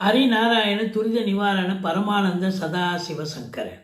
ஹரிநாராயண துரித நிவாரண பரமானந்த சதா சிவசங்கரன்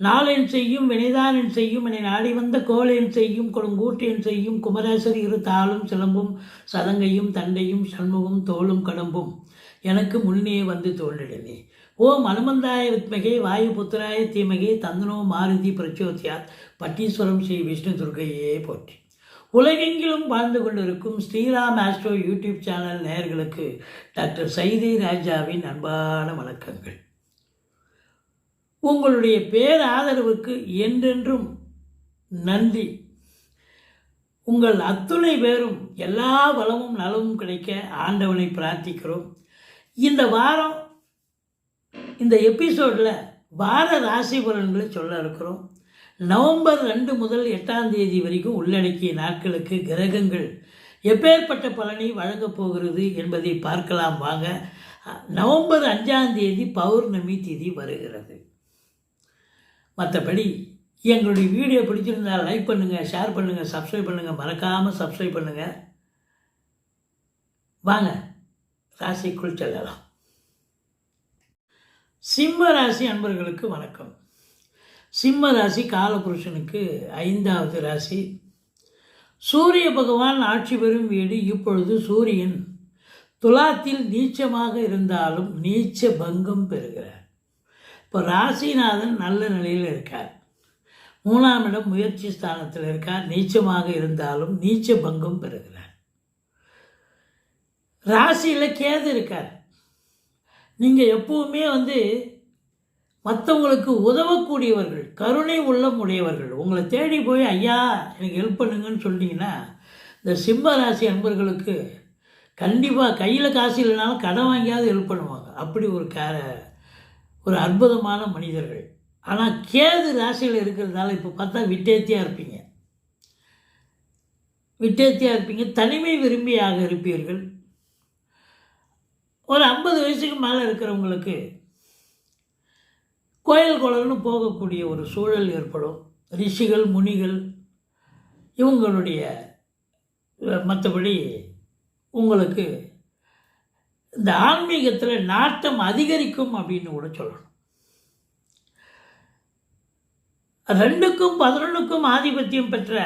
நாளென் செய்யும் வினைதானன் செய்யும் என நாடி வந்த கோளேன் செய்யும் கொடுங்கூட்டேன் செய்யும் குமரேசர் இரு தாளும் சிலம்பும் சதங்கையும் தண்டையும் சண்முகம் தோளும் கடம்பும். எனக்கு முன்னே வந்து தோன்றிடுமே. ஓம் அனுமந்தாய வித்மகே வாயு புத்திராய தீமகே தந்தனோ மாருதி பிரச்சோத்யாத் பட்டீஸ்வரம் ஸ்ரீ விஷ்ணு துர்கையே போற்றி. உலகெங்கிலும் வாழ்ந்து கொண்டிருக்கும் ஸ்ரீராம் ஆஸ்ட்ரோ யூடியூப் சேனல் நேயர்களுக்கு டாக்டர் சைதை ராஜாவின் அன்பான வணக்கங்கள். உங்களுடைய பேராதரவுக்கு என்றென்றும் நன்றி. உங்கள் அத்துணை பேரும் எல்லா வளமும் நலமும் கிடைக்க ஆண்டவனை பிரார்த்திக்கிறோம். இந்த வாரம் இந்த எபிசோடில் வார ராசி பலன்களை சொல்ல இருக்கிறோம். நவம்பர் ரெண்டு முதல் எட்டாம் தேதி வரைக்கும் உள்ளடக்கிய நாட்களுக்கு கிரகங்கள் எப்பேற்பட்ட பலனை வழங்கப் போகிறது என்பதை பார்க்கலாம் வாங்க. நவம்பர் அஞ்சாம் தேதி பௌர்ணமி திதி வருகிறது. மற்றபடி எங்களுடைய வீடியோ பிடிச்சிருந்தால் லைக் பண்ணுங்கள் ஷேர் பண்ணுங்கள் சப்ஸ்கிரைப் பண்ணுங்கள் மறக்காமல் சப்ஸ்கிரைப் பண்ணுங்கள் வாங்க ராசிக்குள் செல்லலாம். சிம்ம ராசி அன்பர்களுக்கு வணக்கம். சிம்ம ராசி காலபுருஷனுக்கு ஐந்தாவது ராசி. சூரிய பகவான் ஆட்சி பெறும் வீடு இப்பொழுது சூரியன். துலாத்தில் நீச்சமாக இருந்தாலும் நீச்ச பங்கம் பெறுகிறார். இப்போ ராசிநாதன் நல்ல நிலையில் இருக்கார். மூணாம் இடம் முயற்சி ஸ்தானத்தில் இருக்கார். நீச்சமாக இருந்தாலும் நீச்ச பங்கம் பெறுகிறார். ராசியில் கேது இருக்கார். நீங்கள் எப்பவுமே வந்து மற்றவங்களுக்கு உதவக்கூடியவர்கள். கருணை உள்ளம் உடையவர்கள் உங்களை தேடி போய் ஐயா எனக்கு ஹெல்ப் பண்ணுங்கன்னு சொன்னீங்கன்னா இந்த சிம்ம ராசி அன்பர்களுக்கு கண்டிப்பாக கையில் காசு இல்லைனாலும் கடன் வாங்கியாவது ஹெல்ப் பண்ணுவாங்க. அப்படி ஒரு கார ஒரு அற்புதமான மனிதர்கள். ஆனால் கேது ராசியில் இருக்கிறதால இப்போ பார்த்தா விட்டேத்தியாக இருப்பீங்க. விட்டேத்தியாக இருப்பீங்க. தனிமை விரும்பியாக இருப்பீர்கள். ஒரு ஐம்பது வயசுக்கு மேலே இருக்கிறவங்களுக்கு கோயில் குளம்னு போகக்கூடிய ஒரு சூழல் ஏற்படும். ரிஷிகள் முனிகள் இவங்களுடைய மற்றபடி உங்களுக்கு இந்த ஆன்மீகத்தில் நாட்டம் அதிகரிக்கும் அப்படின்னு கூட சொல்லணும். ரெண்டுக்கும் பதினொன்றுக்கும் ஆதிபத்தியம் பெற்ற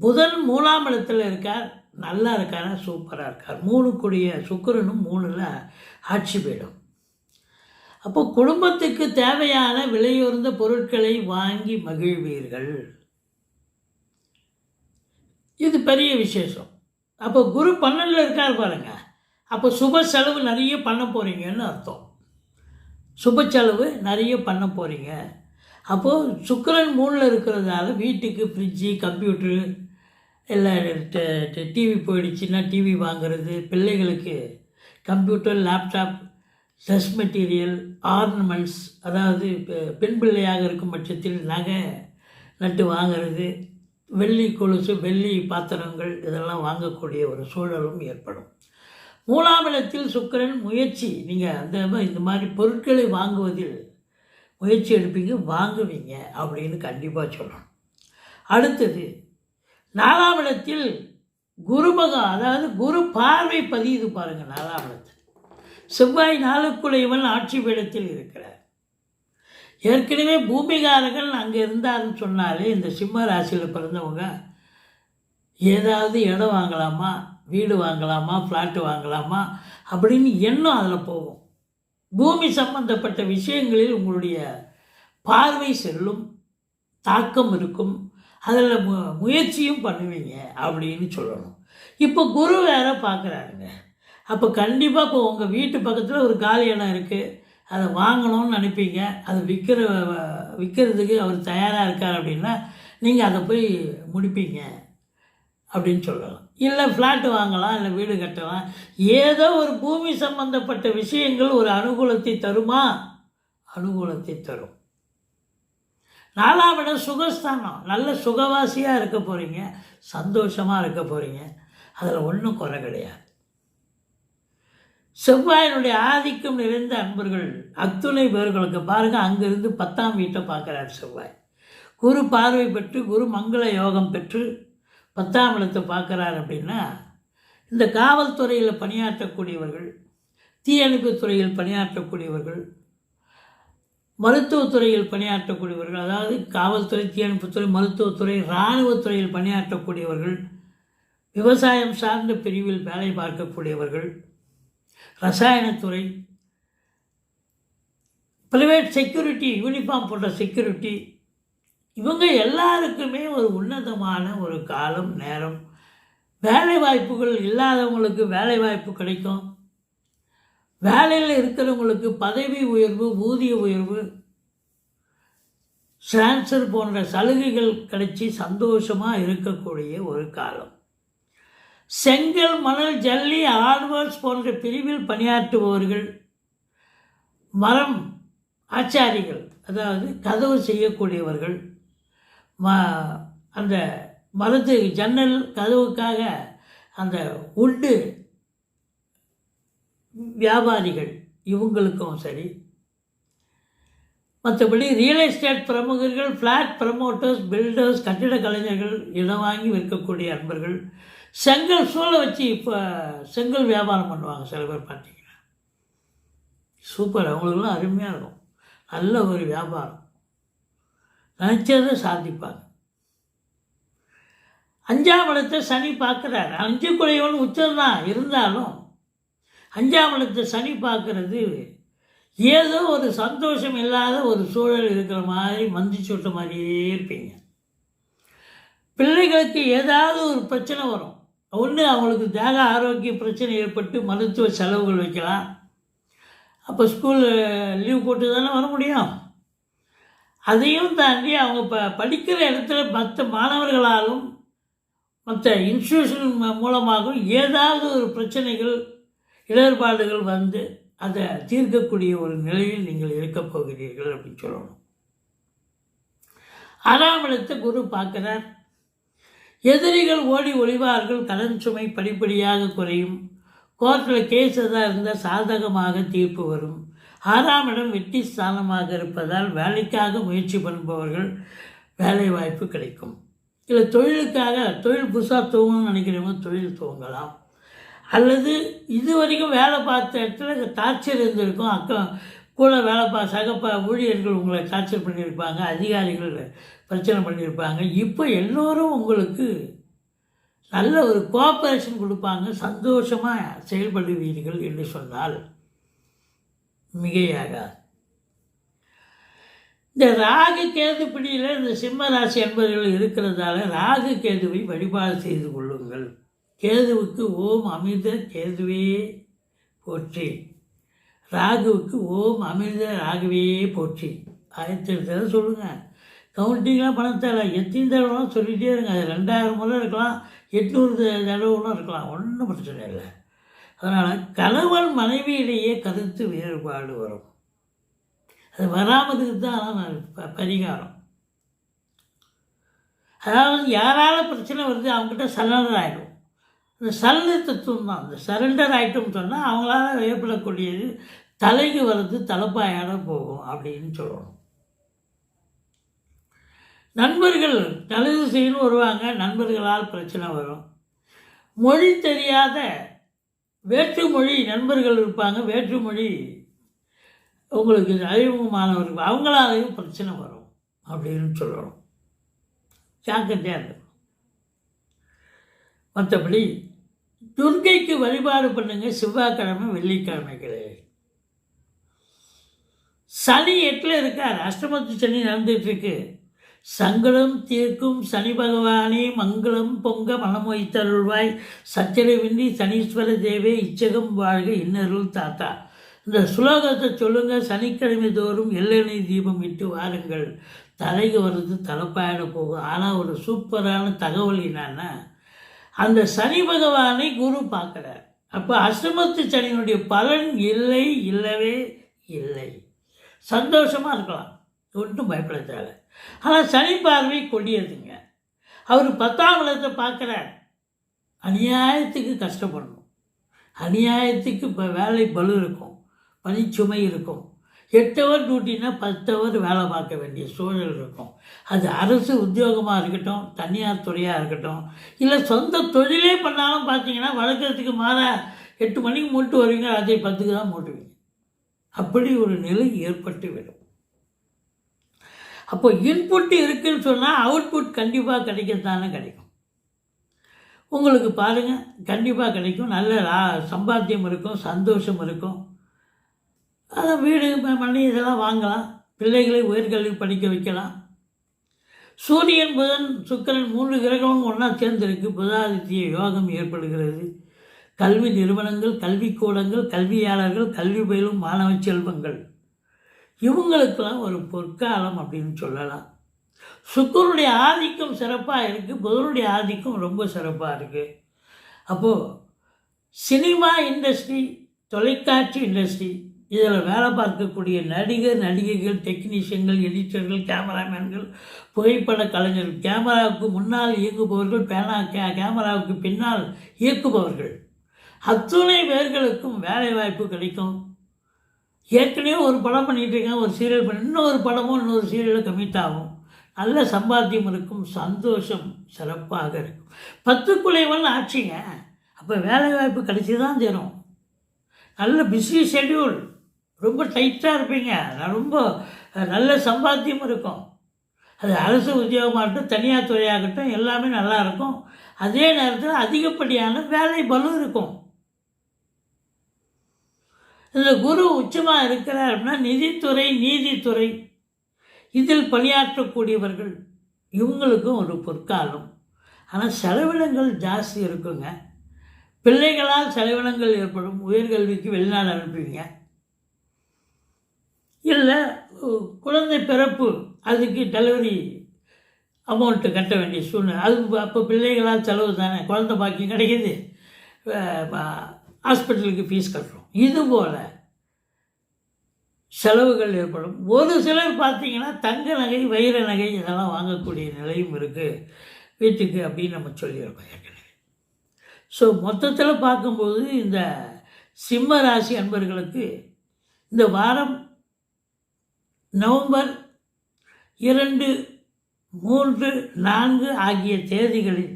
புதன் மூணாம் இடத்துல இருக்கார். நல்லா இருக்காரா? சூப்பராக இருக்கார். மூணுக்குடிய சுக்கரனும் மூணில் ஆட்சி போயிடும். அப்போ குடும்பத்துக்கு தேவையான விலையுறந்த பொருட்களை வாங்கி மகிழ்வீர்கள். இது பெரிய விசேஷம். அப்போ குரு பன்னெண்டில் இருக்கார் பாருங்க. அப்போ சுப செலவு நிறைய பண்ண போகிறீங்கன்னு அர்த்தம். சுப செலவு நிறைய பண்ண போகிறீங்க அப்போது சுக்கரன் மூணில் இருக்கிறதால வீட்டுக்கு ஃப்ரிட்ஜு கம்ப்யூட்ரு இல்லை டிவி போயிடுச்சுன்னா டிவி வாங்குறது பிள்ளைகளுக்கு computer laptop dress material ornaments அதாவது பெண் பிள்ளையாக இருக்கும் பட்சத்தில் நகை நட்டு வாங்கிறது வெள்ளி கொலுசு வெள்ளி பாத்திரங்கள் இதெல்லாம் வாங்கக்கூடிய ஒரு சூழலும் ஏற்படும். மூலாமலத்தில் சுக்கரன் முயற்சி நீங்கள் அந்த இந்த மாதிரி பொருட்களை வாங்குவதில் முயற்சி எடுப்பீங்க வாங்குவீங்க அப்படின்னு கண்டிப்பாக சொல்லணும். அடுத்தது நாலாம் இடத்தில் குருமகம் அதாவது குரு பார்வை பதியுது பாருங்கள் நாலாம் இடத்தில் செவ்வாய் நாளுக்குடையவன் ஆட்சி பீடத்தில் இருக்கிறார். ஏற்கனவே பூமிகாரர்கள் அங்கே இருந்தாருன்னு சொன்னாலே இந்த சிம்ம ராசியில் பிறந்தவங்க ஏதாவது இடம் வாங்கலாமா வீடு வாங்கலாமா ஃப்ளாட்டு வாங்கலாமா அப்படின்னு எண்ணம் அதில் போகும். பூமி சம்பந்தப்பட்ட விஷயங்களில் உங்களுடைய பார்வை செல்லும் தாக்கம் இருக்கும். அதில் மு முயற்சியும் பண்ணுவீங்க அப்படின்னு சொல்லணும். இப்போ குரு வேற பார்க்குறாருங்க அப்போ கண்டிப்பாக இப்போ உங்கள் வீட்டு பக்கத்தில் ஒரு காலி இடம் இருக்குது அதை வாங்கணும்னு நினைப்பீங்க. அது விற்கிற விற்கிறதுக்கு அவர் தயாராக இருக்கார் அப்படின்னா நீங்கள் அதை போய் முடிப்பீங்க அப்படின்னு சொல்லலாம். இல்லை ஃப்ளாட்டு வாங்கலாம் இல்லை வீடு கட்டலாம். ஏதோ ஒரு பூமி சம்பந்தப்பட்ட விஷயங்கள் ஒரு அனுகூலத்தை தருமா? அனுகூலத்தை தரும். நாலாம் இடம் சுகஸ்தானம். நல்ல சுகவாசியாக இருக்க போகிறீங்க சந்தோஷமாக இருக்க போகிறீங்க அதில் ஒன்றும் குறை கிடையாது. செவ்வாயினுடைய ஆதிக்கம் நிறைந்த அன்பர்கள் அத்துணை பேர்களுக்கு பாருங்கள் அங்கிருந்து பத்தாம் வீட்டை பார்க்குறார் செவ்வாய். குரு பார்வை பெற்று குரு மங்கள யோகம் பெற்று பத்தாம் இடத்தை பார்க்குறார் அப்படின்னா இந்த காவல்துறையில் பணியாற்றக்கூடியவர்கள் தீயணைப்பு துறையில் பணியாற்றக்கூடியவர்கள் மருத்துவத்துறையில் பணியாற்றக்கூடியவர்கள் அதாவது காவல்துறை தீயணைப்புத்துறை மருத்துவத்துறை இராணுவத்துறையில் பணியாற்றக்கூடியவர்கள் விவசாயம் சார்ந்த பிரிவில் வேலை பார்க்கக்கூடியவர்கள் ரசாயனத்துறை ப்ரைவேட் செக்யூரிட்டி யூனிஃபார்ம் போன்ற செக்யூரிட்டி இவங்க எல்லாருக்குமே ஒரு உன்னதமான ஒரு காலம் நேரம். வேலை வாய்ப்புகள் இல்லாதவங்களுக்கு வேலை வாய்ப்பு கிடைக்கும். வேலையில் இருக்கிறவங்களுக்கு பதவி உயர்வு ஊதிய உயர்வு ட்ரான்ஸ்ஃபர் போன்ற சலுகைகள் கிடைச்சி சந்தோஷமாக இருக்கக்கூடிய ஒரு காலம். செங்கல் மணல் ஜல்லி ஆர்வர்ஸ் போன்ற பிரிவில் பணியாற்றுபவர்கள் மரம் ஆச்சாரிகள் அதாவது கதவு செய்யக்கூடியவர்கள் ம அந்த மரத்து ஜன்னல் கதவுக்காக அந்த உண்டு வியாபாரிகள் இவங்களுக்கும் சரி. மற்றபடி ரியல் எஸ்டேட் பிரமுகர்கள் ஃப்ளாட் ப்ரமோட்டர்ஸ் பில்டர்ஸ் கட்டிட கலைஞர்கள் இடம் வாங்கி விற்கக்கூடிய அன்பர்கள் செங்கல் சூளை வச்சு இப்போ செங்கல் வியாபாரம் பண்ணுவாங்க சில பேர் பார்த்தீங்கன்னா சூப்பர் அவங்களுக்குலாம் அருமையாக இருக்கும். நல்ல ஒரு வியாபாரம். நினச்சதை சாதிப்பாங்க. அஞ்சாம் இடத்தை சனி பார்க்குறாரு. அஞ்சு குறைவன் உச்சம்தான் இருந்தாலும் அஞ்சாம் இடத்தை சனி பார்க்குறது ஏதோ ஒரு சந்தோஷம் இல்லாத ஒரு சூழல் இருக்கிற மாதிரி மந்தி சுட்ட மாதிரியே இருப்பீங்க. பிள்ளைகளுக்கு ஏதாவது ஒரு பிரச்சனை வரும். ஒன்று அவங்களுக்கு தேக ஆரோக்கிய பிரச்சனை ஏற்பட்டு மருத்துவ செலவுகள் வைக்கலாம். அப்போ ஸ்கூல் லீவ் போட்டு தானே வர முடியும்? அதையும் தாண்டி அவங்க ப படிக்கிற இடத்துல மற்ற மாணவர்களாலும் மற்ற இன்ஸ்டியூஷன் மூலமாகவும் ஏதாவது ஒரு பிரச்சனைகள் இடர்பாடுகள் வந்து அதை தீர்க்கக்கூடிய ஒரு நிலையில் நீங்கள் இருக்கப் போகிறீர்கள் அப்படின்னு சொல்லணும். ஆறாம் இடத்தை குரு பார்க்குறார். எதிரிகள் ஓடி ஒளிவார்கள் கடன் சுமை படிப்படியாக குறையும். கோர்ட்டில் கேஸ் எதாக இருந்தால் சாதகமாக தீர்ப்பு வரும். ஆறாம் இடம் வெற்றி ஸ்தானமாக இருப்பதால் வேலைக்காக முயற்சி பண்ணுபவர்கள் வேலை வாய்ப்பு கிடைக்கும். இல்லை தொழிலுக்காக தொழில் புதுசாக துவங்கணும்னு நினைக்கிறவங்க தொழில் துவங்கலாம். அல்லது இது வரைக்கும் வேலை பார்த்த இடத்துல டார்ச்சர் இருந்திருக்கும். அக்கம் கூட வேலை பா சக ஊழியர்கள் உங்களை டார்ச்சர் பண்ணியிருப்பாங்க அதிகாரிகள் பிரச்சனை பண்ணியிருப்பாங்க. இப்போ எல்லோரும் உங்களுக்கு நல்ல ஒரு கோஆப்ரேஷன் கொடுப்பாங்க. சந்தோஷமாக செயல்படுவீர்கள் என்று சொன்னால் மிகையாகாது. இந்த ராகு கேது பிடியில் இந்த சிம்ம ராசி என்பவர்கள் இருக்கிறதால ராகு கேதுவை வழிபாடு செய்து கொள்ளுங்கள். கேதுவுக்கு ஓம் அமிர்த கேதுவே போற்றி. ராகுவுக்கு ஓம் அமிர்த ராகுவே போற்றி. ஆயிரத்தி சொல்லுங்கள் கவுண்டிங்லாம் பணம் தேவை. எத்தனை தடவைலாம் சொல்லிகிட்டே இருங்க. அது ரெண்டாயிரம் முறை இருக்கலாம். எட்நூறு தடவைலாம் இருக்கலாம். ஒன்றும் பிரச்சனை இல்லை. அதனால் கணவன் மனைவியிலேயே கருத்து வேறுபாடு வரும். அது வராமதுக்கு தான் ப- பரிகாரம். அதாவது யாரால பிரச்சனை வருது அவங்ககிட்ட சரண்டர் ஆகிடும் இந்த சரண்டர் தத்துவம் தான். இந்த சரண்டர் ஆகிட்டோம்னு சொன்னால் அவங்களால ஏற்படக்கூடியது தலைக்கு வர்றது தலைப்பாயாட போகும் அப்படின்னு சொல்லணும். நண்பர்கள் நல்லது செய்யணும் வருவாங்க நண்பர்களால் பிரச்சனை வரும். மொழி தெரியாத வேற்று மொழி நண்பர்கள் இருப்பாங்க வேற்று மொழி உங்களுக்கு அறிமுகமானவர்கள் அவங்களாலையும் பிரச்சனை வரும் அப்படின்னு சொல்லணும். ஜாக்கிரதையாக இருக்கணும். மற்றபடி துர்கைக்கு வழிபாடு பண்ணுங்க செவ்வாய்க்கிழமை வெள்ளிக்கிழமைகளே. சனி எட்டில் இருக்கார் அஷ்டமத்து சனி நடந்துட்டு இருக்கு. சங்கடம் தீர்க்கும் சனி பகவானே மங்களம் பொங்க மனமொய்த்தருள்வாய் சச்சரவின்றி சனீஸ்வர தேவே இச்சகம் வாழ்க இன்னருள் தாத்தா. இந்த சுலோகத்தை சொல்லுங்க சனிக்கிழமை தோறும் எள்ளெண்ணெய் தீபம் இட்டு வாருங்கள். தலைக்கு வர்றது தலைப்பாயிட போகும். ஆனால் ஒரு சூப்பரான தகவல் என்னன்னா அந்த சனி பகவானை குரு பார்க்குறார். அப்போ அஷ்டமத்து சனியினுடைய பலன் இல்லை இல்லவே இல்லை. சந்தோஷமாக இருக்கலாம். ஒன்றும் பயப்பட தேவை ஆனால் சனி பார்வை கொடியதுங்க அவர் பத்தாம் இடத்தை பார்க்குறார். அநியாயத்துக்கு கஷ்டப்படணும். அநியாயத்துக்கு இப்போ வேலை பலு இருக்கும். பனிச்சுமை இருக்கும். எட்டு ஹவர் டியூட்டினா பத்து ஹவர் வேலை பார்க்க வேண்டிய சூழல் இருக்கும். அது அரசு உத்தியோகமாக இருக்கட்டும் தனியார் துறையாக இருக்கட்டும் இல்லை சொந்த தொழிலே பண்ணாலும் பார்த்தீங்கன்னா வழக்கத்துக்கு மாற எட்டு மணிக்கு மூட்டு வருவீங்க அதை பத்துக்கு தான் மூட்டுவீங்க. அப்படி ஒரு நிலை ஏற்பட்டு விடும். அப்போ இன்புட் இருக்குன்னு சொன்னால் அவுட்புட் கண்டிப்பாக கிடைக்கத்தானே கிடைக்கும். உங்களுக்கு பாருங்கள் கண்டிப்பாக கிடைக்கும். நல்ல சம்பாத்தியம் இருக்கும் சந்தோஷம் இருக்கும். அதை வீடு பண்ணி இதெல்லாம் வாங்கலாம். பிள்ளைகளை உயர்கல்வி படிக்க வைக்கலாம். சூரியன் புதன் சுக்கரன் மூன்று கிரகமும் ஒன்றா சேர்ந்திருக்கு. புதாதித்ய யோகம் ஏற்படுகிறது. கல்வி நிறுவனங்கள் கல்விக்கூடங்கள் கல்வியாளர்கள் கல்வி பயிலும் மாணவ செல்வங்கள். இவங்களுக்கெல்லாம் ஒரு பொற்காலம் அப்படின்னு சொல்லலாம். சுக்கருடைய ஆதிக்கம் சிறப்பாக இருக்குது புதனுடைய ஆதிக்கம் ரொம்ப சிறப்பாக இருக்குது அப்போது சினிமா இண்டஸ்ட்ரி தொலைக்காட்சி இண்டஸ்ட்ரி இதில் வேலை பார்க்கக்கூடிய நடிகர் நடிகைகள் டெக்னீஷியன்கள் எடிட்டர்கள் கேமராமேன்கள் புகைப்பட கலைஞர்கள் கேமராவுக்கு முன்னால் இயங்குபவர்கள் பேனா கே கேமராவுக்கு பின்னால் இயக்குபவர்கள். அத்துணை பேர்களுக்கும் வேலை வாய்ப்பு கிடைக்கும். ஏற்கனவே ஒரு படம் பண்ணிகிட்ருக்கேன் இருக்கேன் ஒரு சீரியல் பண்ணி இன்னொரு படமும் இன்னொரு சீரியலும் கமிட் ஆகும் நல்ல சம்பாத்தியம் இருக்கும் சந்தோஷம் சிறப்பாக இருக்கும். பத்துக்குலைவன் ஆச்சுங்க அப்போ வேலை வாய்ப்பு கிடைச்சி தான் தரும் நல்ல பிஸி ஷெட்யூல் ரொம்ப டைட்டாக இருப்பீங்க. ரொம்ப நல்ல சம்பாத்தியம் இருக்கும். அது அரசு உத்தியோகமாகட்டும் தனியார் துறையாகட்டும் எல்லாமே நல்லாயிருக்கும் அதே நேரத்தில் அதிகப்படியான வேலை பலும் இருக்கும். இந்த குரு உச்சமாக இருக்கிறார் அப்படின்னா நிதித்துறை நீதித்துறை. இதில் பணியாற்றக்கூடியவர்கள் இவங்களுக்கும் ஒரு பொற்காலம். ஆனால் செலவினங்கள் ஜாஸ்தி இருக்குங்க. பிள்ளைகளால் செலவினங்கள் ஏற்படும். உயர்கல்விக்கு வெளிநாடு அனுப்புவீங்க. இல்லை குழந்தை பிறப்பு அதுக்கு டெலிவரி அமௌண்ட்டு கட்ட வேண்டிய சூழ்நிலை. அது அப்போ பிள்ளைகளால் செலவு தானே? குழந்தை பாக்கியம் கிடைக்கிது. ஹாஸ்பிட்டலுக்கு ஃபீஸ் கட்டுறோம். இதுபோல் செலவுகள் ஏற்படும். ஒரு சிலர் பார்த்தீங்கன்னா தங்க நகை வைர நகை இதெல்லாம் வாங்கக்கூடிய நிலையும் இருக்குது வீட்டுக்கு அப்படின்னு நம்ம சொல்லியிருக்கோம் ஏற்கனவே. ஸோ மொத்தத்தில் பார்க்கும்போது இந்த சிம்ம ராசி அன்பர்களுக்கு இந்த வாரம் நவம்பர் இரண்டு மூன்று நான்கு ஆகிய தேதிகளில்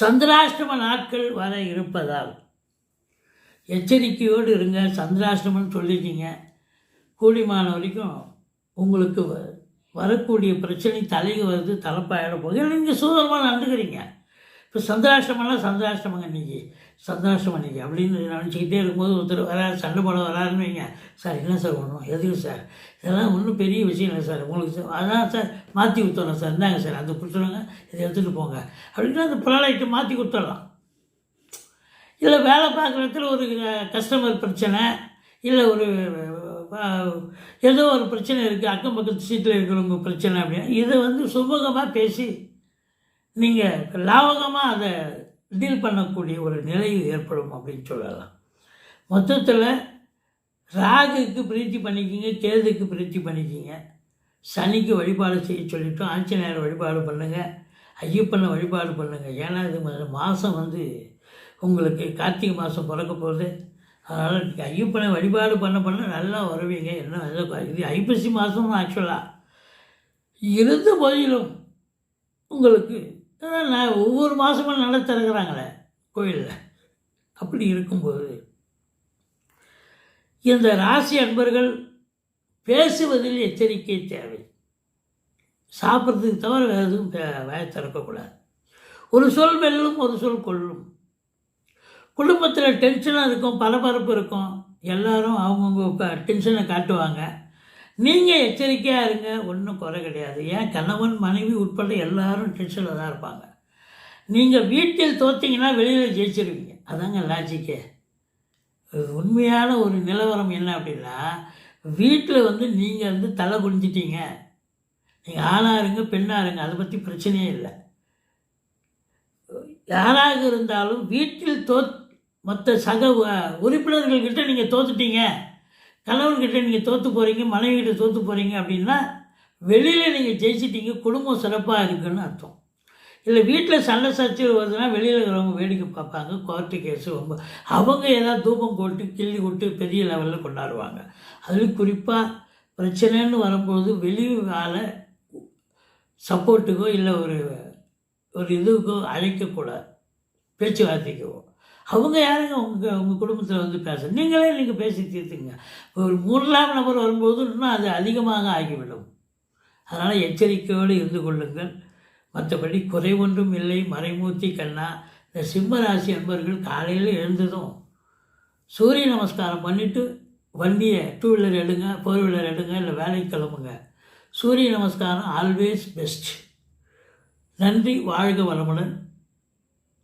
சந்திராஷ்டம நாட்கள் வர இருப்பதால் எச்சரிக்கையோடு இருங்க சந்திராஷ்டமம்னு சொல்லிட்டீங்க. கூலிமான வரைக்கும் உங்களுக்கு வ- வரக்கூடிய பிரச்சனை தலைக்கு வருது தலைப்பாயிட போகுது. நீங்கள் சூதனமாக நடந்துக்கிறீங்க. இப்போ சந்திராஷ்டமெல்லாம் சந்திராஷ்டமங்க இன்னைக்கு சந்திராஷ்டமம் இன்னைக்கு அப்படின்னு நினச்சிக்கிட்டே இருக்கும்போது ஒருத்தர் வராரு சண்டை போட வராருன்னு வைங்க. சார் என்ன சார் பண்ணணும் எதுக்கு சார்? இதெல்லாம் ஒன்றும் பெரிய விஷயம் இல்லை சார். உங்களுக்கு சார் அதான் சார் மாற்றி கொடுத்துட்றோம் சார். இந்தாங்க சார் அந்த கொடுத்துருங்க இதை எடுத்துகிட்டு போங்க. அப்படின்னா அந்த ப்ராடக்ட்டை மாற்றி கொடுத்துடலாம். இல்லை வேலை பார்க்குற இடத்துல ஒரு கஸ்டமர் பிரச்சனை இல்லை ஒரு ஏதோ ஒரு பிரச்சனை இருக்குது அக்கம் பக்கத்து சீட்டில் இருக்கிறவங்க பிரச்சனை அப்படின்னா இதை வந்து சுமூகமாக பேசி நீங்கள் லாபகமாக அதை டீல் பண்ணக்கூடிய ஒரு நிலை ஏற்படும் அப்படின்னு சொல்லலாம். மொத்தத்தில் ராகுக்கு பிரீத்தி பண்ணிக்கிங்க கேதுக்கு பிரீத்தி பண்ணிக்கிங்க. சனிக்கு வழிபாடு செய்ய சொல்லிட்டோம் ஆஞ்சநேயர் வழிபாடு பண்ணுங்கள் ஐயப்பனை வழிபாடு பண்ணுங்கள் ஏன்னா இது மாதம் வந்து உங்களுக்கு கார்த்திகை மாதம் பிறக்க போகுது. அதனால் நீங்கள் ஐயப்பனை வழிபாடு பண்ண பண்ண நல்லா வருவீங்க. என்ன இது- இது ஐப்பசி மாதம் ஆக்சுவலாக இருந்த போதிலும் உங்களுக்கு நான் ஒவ்வொரு மாதமும் நட திறக்கிறாங்களே கோயிலில். அப்படி இருக்கும்போது இந்த ராசி அன்பர்கள் பேசுவதில் எச்சரிக்கை தேவை. சாப்பிட்றதுக்கு தவிர வேறு எதுவும் பே- திறக்கக்கூடாது ஒரு சொல் வெல்லும் ஒரு சொல் கொள்ளும். குடும்பத்தில் டென்ஷனாக இருக்கும் பரபரப்பு இருக்கும். எல்லாரும் அவங்கவுங்க டென்ஷனை காட்டுவாங்க. நீங்கள் எச்சரிக்கையாக இருங்க ஒன்றும் குறை கிடையாது. ஏன் கணவன் மனைவி உட்பட எல்லாரும் டென்ஷனில் தான் இருப்பாங்க. நீங்கள் வீட்டில் தோத்தீங்கன்னா வெளியில் ஜெயிச்சிருவீங்க. அதாங்க லாஜிக்கே உண்மையான ஒரு நிலவரம் என்ன அப்படின்னா வீட்டில் வந்து நீங்கள் வந்து தலை குடிஞ்சிட்டீங்க நீங்கள் ஆணாக இருங்க பெண்ணாக இருங்க அதை பற்றி பிரச்சனையே இல்லை. யாராக இருந்தாலும் வீட்டில் தோத் மற்ற சக உறுப்பினர்கள்கிட்ட நீங்கள் தோத்துட்டீங்க. கணவன்கிட்ட நீங்கள் தோற்று போகிறீங்க மனைவிகிட்ட தோற்று போகிறீங்க அப்படின்னா வெளியில் நீங்கள் ஜெயிச்சிட்டீங்க குடும்பம் சிறப்பாக இருக்குன்னு அர்த்தம். இல்லை வீட்டில் சண்டை சச்சரவு வருதுன்னா வெளியில் இருக்கிறவங்க வேடிக்கை பார்ப்பாங்க கோர்ட்டு கேஸு ரொம்ப அவங்க ஏதாவது தூபம் போட்டு கிள்ளி விட்டு பெரிய லெவலில் கொண்டாடுவாங்க. அதுலேயும் குறிப்பாக பிரச்சனைன்னு வரும்போது வெளியால் சப்போர்ட்டுக்கோ இல்லை ஒரு ஒரு இதுக்கோ அழைக்கக்கூடாது பேச்சுவார்த்தைக்கோ அவங்க யாருங்க? உங்கள் உங்கள் குடும்பத்தில் வந்து பேச நீங்களே நீங்கள் பேசி தீர்த்துங்க. ஒரு மூன்றாம் நபர் வரும்போது இன்னும் அது அதிகமாக ஆகிவிடும். அதனால் எச்சரிக்கையோடு இருந்து கொள்ளுங்கள். மற்றபடி குறை ஒன்றும் இல்லை. மறைமூர்த்தி கண்ணா இந்த சிம்ம ராசி அன்பர்கள் காலையில் எழுந்ததும் சூரிய நமஸ்காரம் பண்ணிவிட்டு வண்டியை டூ வீலர் எடுங்க ஃபோர் வீலர் எடுங்க இல்லை வேலைக்கு கிளம்புங்க. சூரிய நமஸ்காரம் ஆல்வேஸ் பெஸ்ட் நன்றி வாழ்க வளமுடன்.